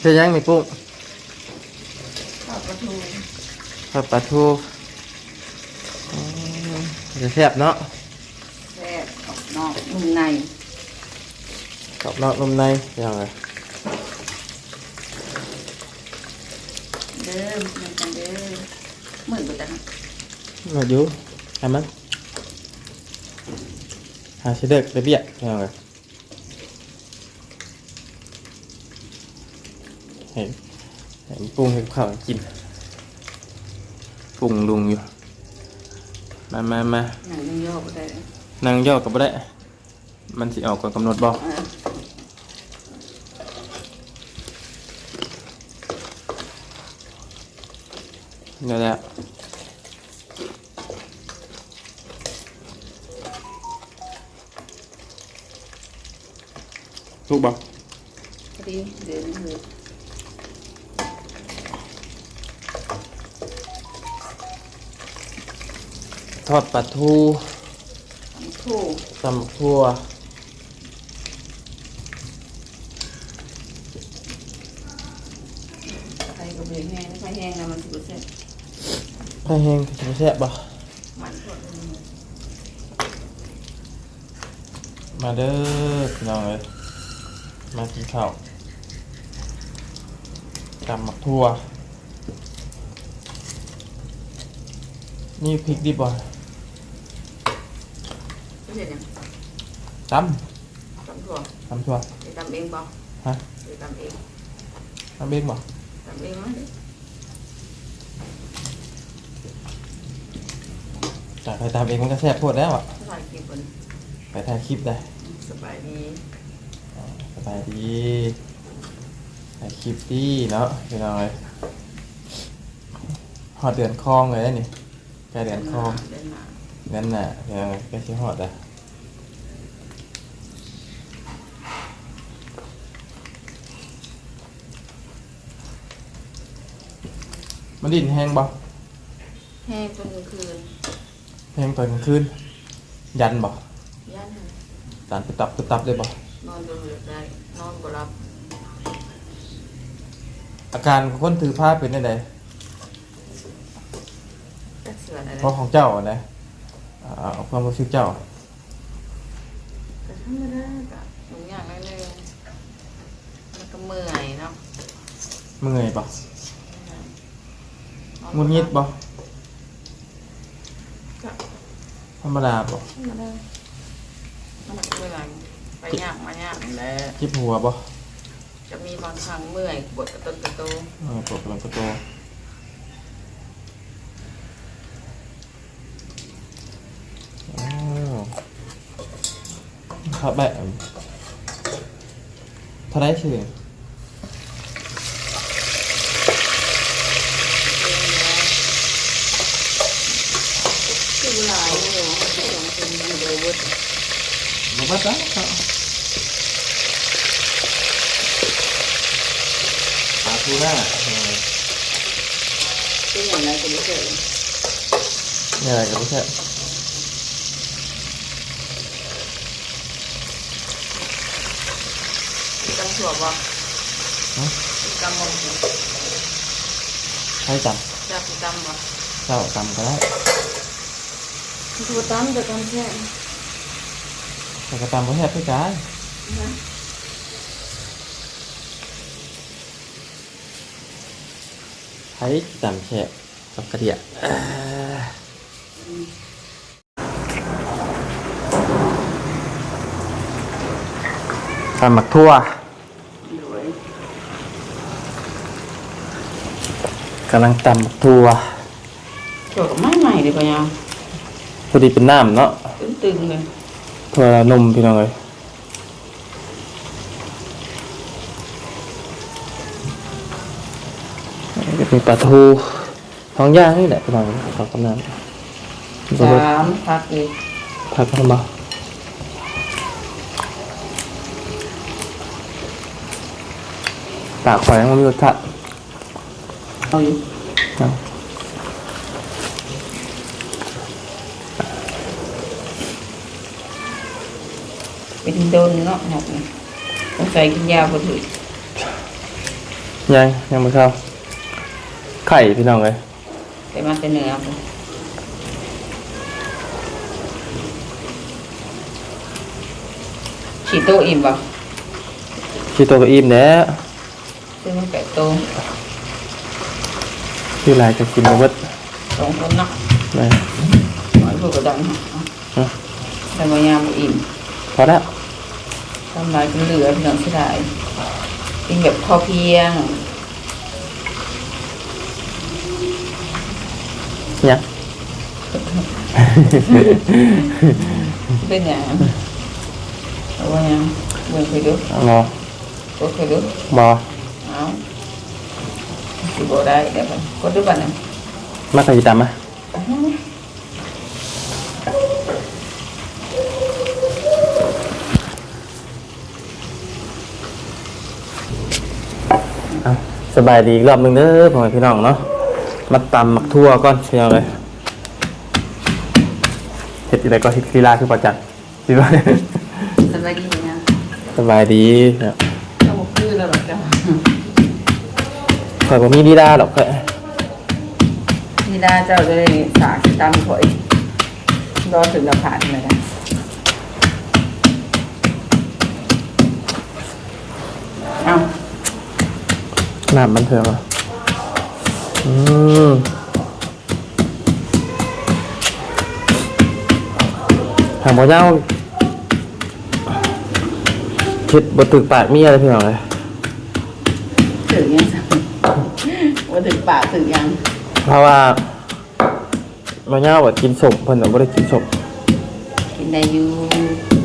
เฮ็ดหยังมีปุ้งทอดปลาทูทอดปลาทูอืมจะแซ่บเนาะแซ่บออกนอกนุ่มในกรอบนอกนุ่มในยังไงเด้อมันกันเด้อเหมือนกันนะมาอยู่ทำมันหาชิเด็กไปเบียดยังไง เห็นเห็นปรุงให้ข้าวกินปรุงลุงอยู่ มามามาหนังยังย่อบ่ได้เลยนั่งย่อกับบ่ได้ มันสิออกก่อนกำหนดบอกเออเดี๋ยวแหละลูกบอกพอดีเดี๋ยวนี้เลย ทอดปลาทูทำทู่ตำทั่วใครก็เบื่อแห้งถ้าแห้งแล้วมันสิบ่แซ่บไข่แห้งจะแซ่บบ่มันทอดมันมาเด้อพี่น้องเอ้ยมากินข้าวตำหมักทั่ว นี่พริกดิบบ่ ไม่ใช่ยังตตำถั่วำตำทั่วไปตำเองเปล่าฮะไปตำเองตำเบ้งบ่ตำเองมั้ยจากไปตำเองมันก็แซ่บโพดแล้วอะสบายกินคนไปถ่ายคลิปได้สบายดีสบายดีถ่ายคลิปดีเนาะพี่น้องเอ้ยหอดเดือนคลองเลยนะนี่ใกล้เดือนคลองเดินมานั่นน่ะเดี๋ยวใกล้ชิหอดอะ มันดินแห้งบ่แห้งจนกลางคืนแห้งตอนกลางคืน ยันบ่ย่านให้ตานตุบตับตุบตับเลยบ่นอนจนเหลือได้นอนบ่หลับอาการของคนถือผ้าเป็นยังไงจักเสืออะไรเพราะของเจ้าอะนะอ่าเอาความรู้สึกเจ้าแต่ธรรมดาก็ทุกอย่างได้เลยมันก็เมื่อยเนาะเมื่อยบ่ งุนงิดบ่ก็ธรรมดาบ่ธรรมดามันก็เมื่อยไปยากมายากนั่นแหละเจ็บหัวบ่จะมีบางครั้งเมื่อยปวดกระตุกกระโตเออปวดกระโหลกกระโตอ้าวครับแบบเท่าไรชื่อคือหลายเลยที่สองคนอยู่เลยวุฒิ บ่บัดละครับปลาทูน่าเออเป็นอย่างไรก็ไม่เคยนี่อะไรกันไม่ใช่ แต่กำแค่แต่ก็ตำก็แทบไม่ได้นะให้จำแค่กับกระเดียอ่าตำหมักทั่วรวยกำลังตำหมักทั่วถั่วกับไม้ใหม่เลยปะยังพอดีเป็นน้ำเนาะตึงๆเลย ถั่วนมพี่น้องเลยก็เป็นปลาทูท้องย่างนี่แหละพี่น้องเขากำลังสามพักเลยพักกันมาปากข่อยยังไม่มีรสชาติเอาอยู่ เป็นโดนเนาะหอกนี่ต้องใส่กินยาพอดียังยังไม่เข้าไข่พี่น้องเลยไปมาแต่เหนือไปฉีดโตะอิ่มป่ะที่ตัวก็อิ่มแล้วซื้อมาแปะโตะที่ไรจะกินมาเบิดสองคนเนาะนะหน่อยพวกกระดังเอาแต่ว่ายามบ่อิ่มพอแล้ว ทำลายจนเหลือพี่น้องเสียดายกินแบบพอเพียงยังเป็นอย่างเอาว่ายังเบิ่งเคยดูรอก็เคยดูบอเอาสิบ่ได้เดี๋ยวกันกดดูบัตรนะมาใครจะตามมาเอา สบายดีอีกรอบหนึงเด้อพ่อแม่พี่น้องเนาะมาตำมักทั่วก่อนพี่น้องเลยเห็ดอะไรก็เห็ดลีลาคือประจักษ์คิดว่าสบายดีไหมนะสบายดีเนาะเอาบ่คือแล้วหรอกจ้ะข่อยบ่มีลีลาหรอกข่อยนี่ดาเจ้าจะได้สากตามข่อยรอถึงเราผ่านเลยนะเอา น้ำมันเถอะวะอืมหางบ่เจ้าคิดบ่ตึกปากมีอะไรพี่น้องเลยถึงยังสั่งว่าถึงปากถึงยัง เพราะว่าบ่เจ้าว่ากินสมเพิ่นน่ะบ่ได้กินสมกินได้อยู่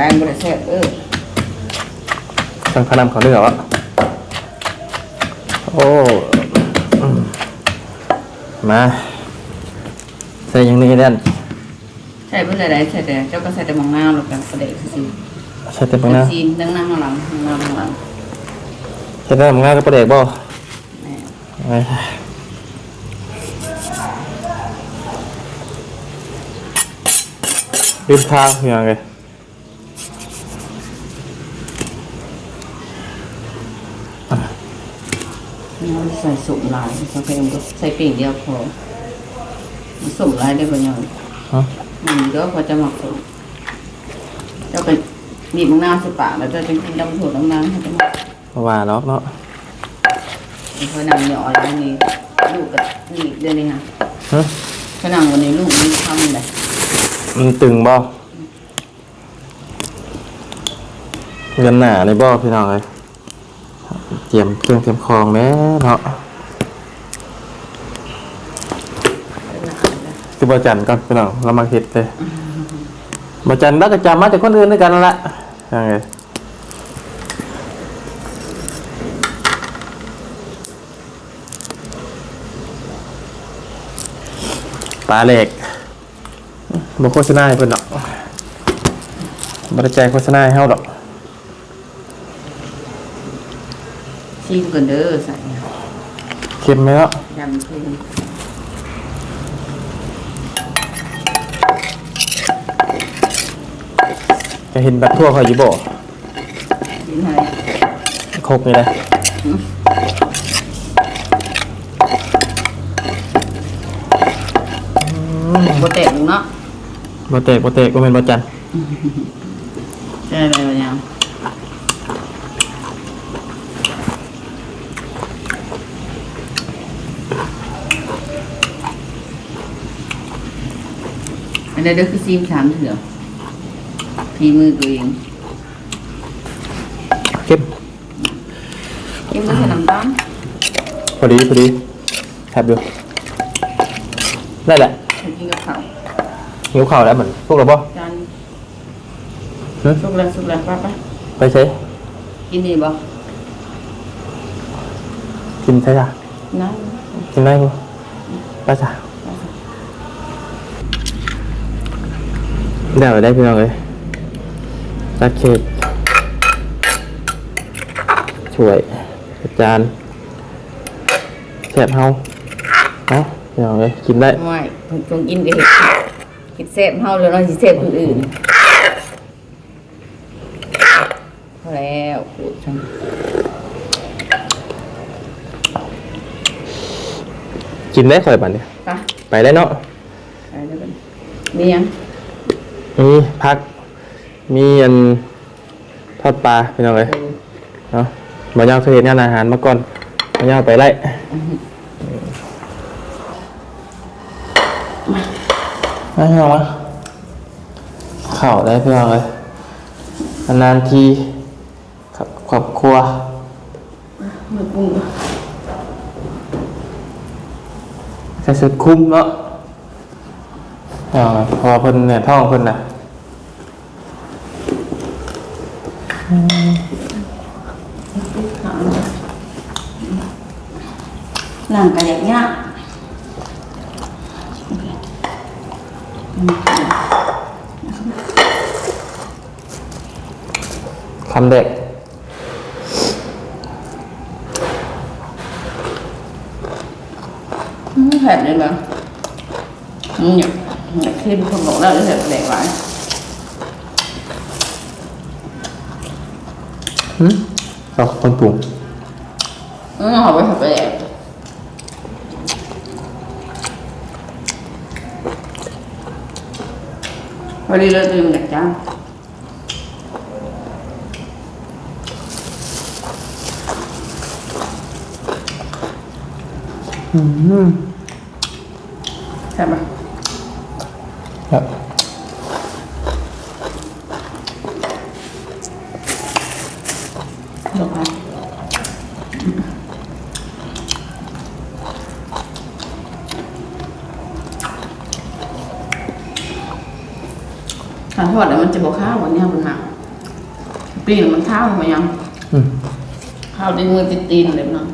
อแล้วแหลกแรงบริเซ่บเออสังขนำเขาเลือกวะโอ้อืมมาใส่อยังนี้แน่นใช่เพื่ออะไรใช่แต่เจ้าก็ใส่แต่มังนาวหรอกกันประเดี๋ยวสิใส่เต็มปังนะซีนนั่งนั่งข้างหลังนั่งข้างหลังใส่ได้มันง่ายก็ประเด็กบ่แม่ไปลืมทางอย่างไง เราใส่สุ่มลายใส่เพียงใส่เพียงเดียวพอสุ่มลายได้ปะยังฮะอืมเดี๋ยวพอจะหมักสุ่มเจ้าไปบีบมังนาวใส่ปากแล้วเจ้าจะกินดำถั่วดำน้ำให้จะหมักว่าเนาะเนาะเพราะนางเหนียวอะไรนี่ลูกกับนี่เดือนนี้ค่ะฮะเพราะนางวันนี้ลูกมีทำเลยมันตึงบ่เงินหนาในบ่พี่น้องเลย เตรียมเครื่องเตรียมของแม่เนาะคือบาจันก่อนพี่น้องเรามาเฮ็ดเลยบาจันแล้วก็จำมาจากคนอื่นด้วยกันนั่นแหละยังไงปลาเหล็กบโฆษณาให้เพิ่อนดอกบริใจโฆษณาให้เฮาดอก ชิมกันเด้อใส่เค็มไหมเนาะยำชิมจะเห็นแบบทั่วเขาอยู่บ่ชิมอะไรโคกนี่แหละโบเตะหนึ่งเนาะบ่เตะบ่เตะบ่แม่นบ่จันใช่ไหมวะยัง อันนี้เด้อคือซีมสามเถื่อฝีมือตัวเองเค็มยังไม่ใส่น้ำตาลพอดีพอดีแทบดูได้แหละใส่กินกับข้าวหิวข้าวแล้วเหมือนพวกเราบ่จานหึสุกแล้วสุกแล้วป้าไปไปใช้กินดีบ่กินใช่จ้ะน้กินได้บ่ไปจ้ะ ได้ไปได้พี่น้องเลยจัดเค้กช่วยอาจารย์แซ่บเฮาเนาะพี่น้องเอ้ยกินได้ไม่เพิ่นจงกินก็เห็ดเห็ดแซ่บเฮาเลยเนาะสิแซ่บคนอื่นพอแล้วขูดจังกินได้ค่อยบัดเนี่ยไปไปได้เนาะไปแล้วกันมียัง มีพัก มีอันทอดปลาพี่น้องเอ้ยเออเนาะบ่ยาวเคยเห็นงานอาหารมาก่อนบ่ยาวไปไล่มาพี่น้องมาข้าวได้พี่น้องเอ้ยนานๆทีครับครอบครัวมาปรุงใส่สุดคุ้มเนาะเอาไงเพอเพิ่นเนี่ยท้องเพิ่นน่ะ หนังกระยากยากคำเด็กอืมเผ็ดเลยนะอืมอยากอ ยากขึ้นคนบอกแล้วจะเผ็ดแดกหลาย หืมเอาคนปรุง อืมเอาไปเผ็ดแดกพอดีเราตื่นจากจ้าง อืม ใช่ไหม ครับ จบแล้วการ ทอดแล้วมันจะบอกข้าววันนี้มันหนักปีนมันข้าวมันยังอืมข้าวดินมือติดตีนเลยเนาะ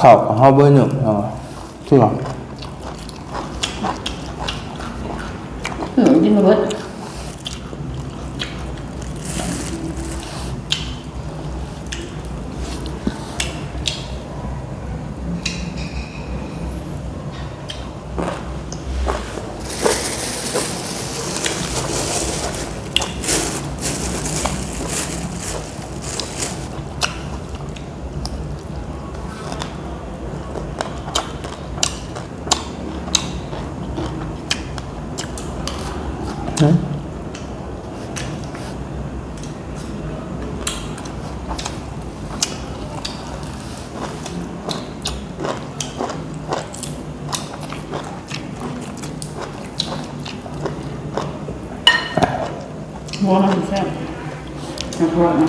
ข้าวของเฮาเบอร์หนึ่งเอาชื่อหรอหนูกินมาเบิดฮะ หัวมันแซ่บนะพวกนะ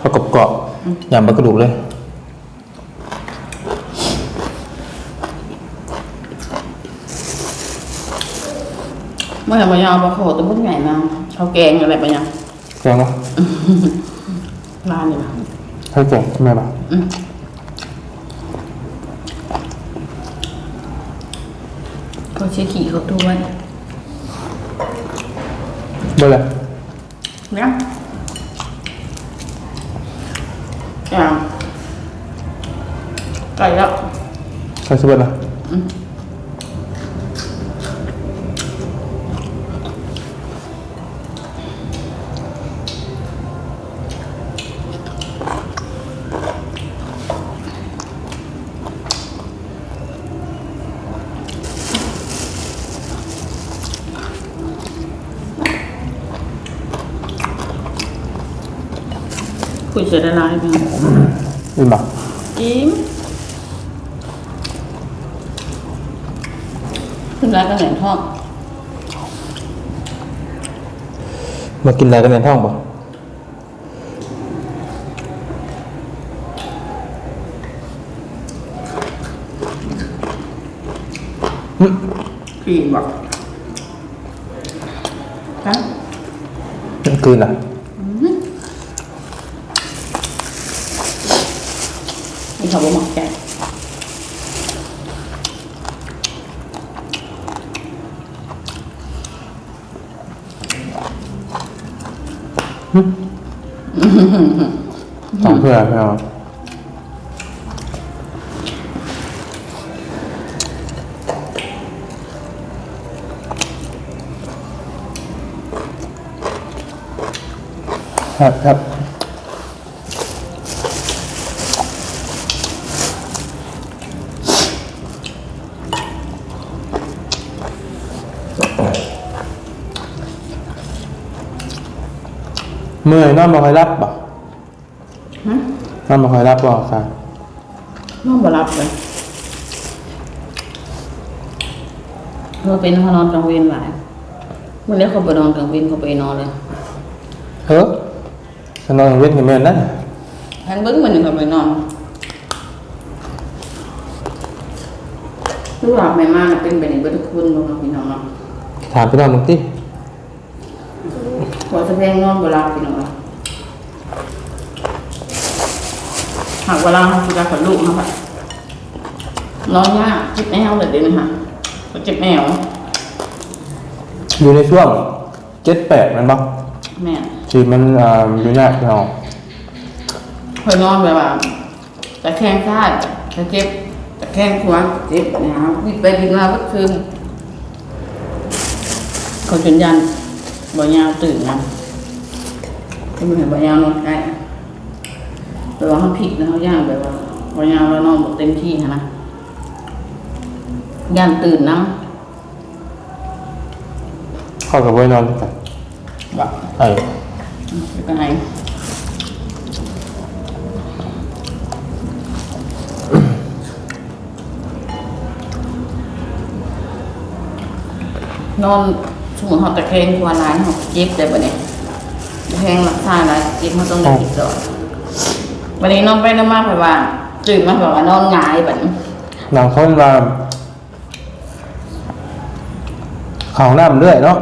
ข้าวกรอบกรอบๆ ยำปลากระดูกเลย เมื่อไหร่มายาวมาโขดตัวพวกใหญ่มาข้าวแกงอะไรไปยังแกงวะร้านนี่นะข้าวแกงทำไมบ้าอืมเขาเช็คขี่เขาด้วยเบอร์อะไรเนี่ยอย่าง ไก่แล้วใครซื้อเบอร์อะไรคุยเสียดายไปนี่บ้าจิ้มขึ้นร้านกันเหรียญทองมากินอะไรกันในท้องป่ะหึปีนบอกครับมันคืนอะนี่เขาบอกหมักแกง สอง เพื่อนพี่อครับครับเมื่อยนอนมาคอยรับบ่ นอนมาคอยรับบ่ค่ะน้องบ่รับเลยเธอเป็นเขานอนกลางเวรหลายเมื่อนี้เขาไปนอนกลางเวรเขาไปนอนเลยเฮ้ยฉันนอนเว้นกับแม่นั่นแทนเบิ้งมันหนึ่งเขาไปนอนลูกหลานไม่มากนะเป็นไปในเบิ้งคุณบ่มาพี่น้องเนาะถามพี่น้องมึงติขอสะแพงนอนบ่รับพี่น้องเนาะ หากเวลาเขาจะกับลูกเขาแบบนอนยากเจ็บแอวเลยเดี๋ยวนี้ค่ะเขาเจ็บแอวอยู่ในช่วงเจ็ดแปดมันบ่แม่ชีมันอ่าอยู่ยากพี่น้องคอยนอนแบบว่าตะแคงซ้ายตะเจ็บตะแคงขวาเจ็บนะครับวิ่งไปวิ่งมาเมื่อคืนเขาจนยันบ่ยาวตื่นนะก็ไม่เห็นบ่ยาวนอนใกล้ แต่ว่าเขาผิดนะเขาย่างแบบว่าบ่ยาวแล้วนอนหมดเต็มที่นะนะยันตื่นนะเข้ากับไว้นอนด้วยกันแบบไอ้เป็นไงนอนสมมติเขาตะแคงขวาร้ายเขาเจ็บแต่บัดนี้ตะแคงหลังซ้ายร้ายเจ็บเขาต้องได้ติดต่อ วันนี้นอนไปนอนมาไปว่าตื่นมาแบบว่านอนหงายแบบนี้นางคนว่าของน้ำเรื่อยเนาะ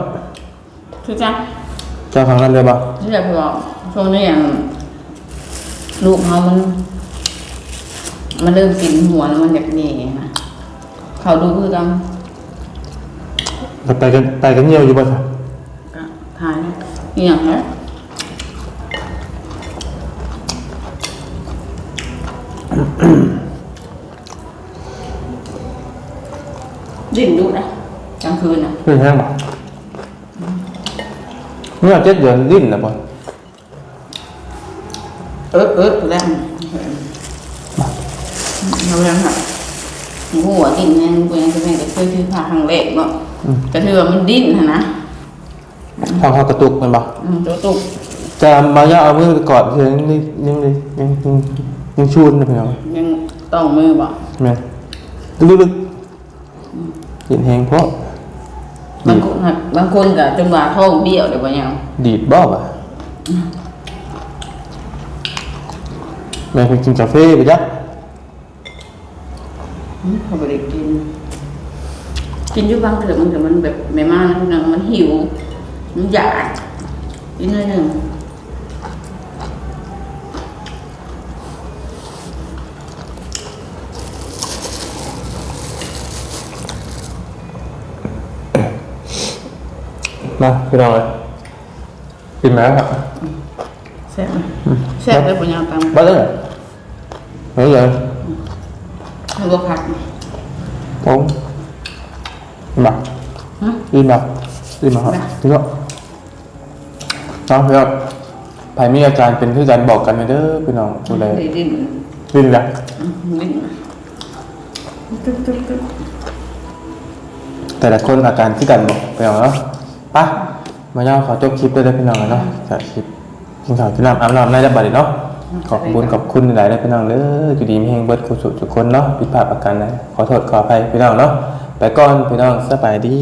คือจ้ะเจ้าของน้ำเรื่อยบ่ที่จะบอกช่วงนี้อย่างลูกเขามัน มันเริ่มกินหัวแล้วมันอยากเหน่นะเขาดูคือกันแล้วไปกันไปกันเหี่ยวอยู่บ่จ้ะก็ทายนะอหย่างนี้ ดิ้นดูนะกลางคืนนะเพื่อนแห้งบ่เมื่อเจ็ดเดือนดิ้นนะบ่เออเออตัวแรกเราเรื่องค่ะหัวดิ้นแม่งกูยังจะแม่งจะเคยถือผ้าทางเล็กเนาะกระเทือมันดิ้นนะนะทางเขากระตุกแมันบ่อืมตัวตุกจะมาย่าเอามือกอดเฉยยังยัง ยังยังยังยังชูนนะพี่น้องยังต้องมือบอกแม่ลึกๆกินแห้งเพราะบางคนน่ะบางคนก็จนว่าท้องเบี้ยวเดี๋ยวว่ายังดีดบ่บ่ะแม่ไปกินกาแฟไปจ้ะอืมเขาไม่ได้กิน กินอยู่บางเถื่อมันแต่มันแบบไม่มากนะพี่น้องมันหิว มันอยากกินหน่อยหนึ่ง มาพี่น้องเลยกินไหมครับแซ่บไหมแซ่บเลยปัญญาตังบ้าเลยเฮ้ยเลยให้ลวกผักผมมาฮะ đi mà đi mà hỏi thế đó đó thấy không phải mi อาจารย์เป็นคือกันบอกกันเด้อพี่น้องผู้ใดได้ดิ้นวิ่งละอืมดิ้นตึ๊บตึ๊บตึ๊บแต่ละคนอาการที่กันบอกพี่น้องเนาะ ไปมาย่อขอจบคลิปด้วยได้อพี่น้องเนาะจากคลิปกินข้าวที่น้ำอาบน้ำในระบาดเนาะขอบคุณขอบคุณหลายๆได้อพี่น้องเด้ออยู่ดีมีแห่งเบิดกุศลทุกคนเนาะผิดพลาดประการใดขอโทษขออภัยพี่น้องเนาะไปก่อนพี่น้องสบายดี